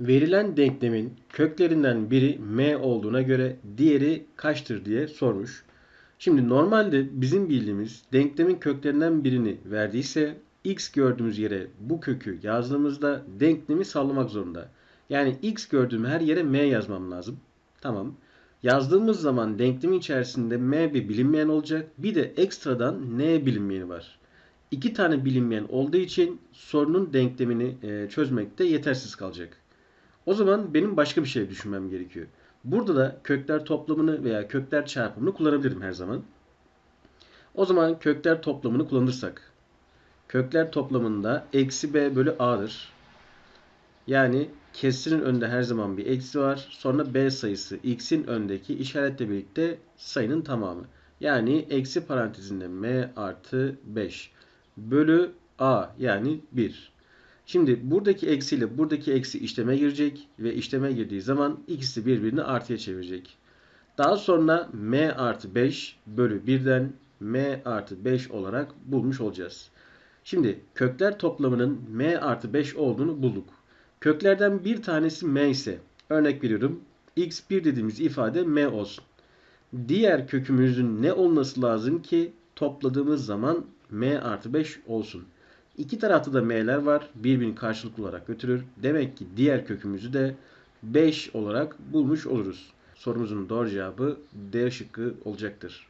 Verilen denklemin köklerinden biri m olduğuna göre diğeri kaçtır diye sormuş. Şimdi normalde bizim bildiğimiz denklemin köklerinden birini verdiyse x gördüğümüz yere bu kökü yazdığımızda denklemi sağlamak zorunda. Yani x gördüğüm her yere m yazmam lazım. Tamam. Yazdığımız zaman denklemin içerisinde m bir bilinmeyen olacak. Bir de ekstradan n bilinmeyeni var. İki tane bilinmeyen olduğu için sorunun denklemini e, çözmekte yetersiz kalacak. O zaman benim başka bir şey düşünmem gerekiyor. Burada da kökler toplamını veya kökler çarpımını kullanabilirim her zaman. O zaman kökler toplamını kullanırsak kökler toplamında eksi b bölü a'dır. Yani kesrin önünde her zaman bir eksi var. Sonra b sayısı x'in öndeki işaretle birlikte sayının tamamı. Yani eksi parantezinde m artı 5 bölü a yani 1. Şimdi buradaki eksi ile buradaki eksi işleme girecek ve işleme girdiği zaman ikisi birbirini artıya çevirecek. Daha sonra m artı 5 bölü 1'den m artı 5 olarak bulmuş olacağız. Şimdi kökler toplamının m artı 5 olduğunu bulduk. Köklerden bir tanesi m ise örnek veriyorum x1 dediğimiz ifade m olsun. Diğer kökümüzün ne olması lazım ki topladığımız zaman m artı 5 olsun. İki tarafta da m'ler var. Birbirini karşılıklı olarak götürür. Demek ki diğer kökümüzü de 5 olarak bulmuş oluruz. Sorumuzun doğru cevabı D şıkkı olacaktır.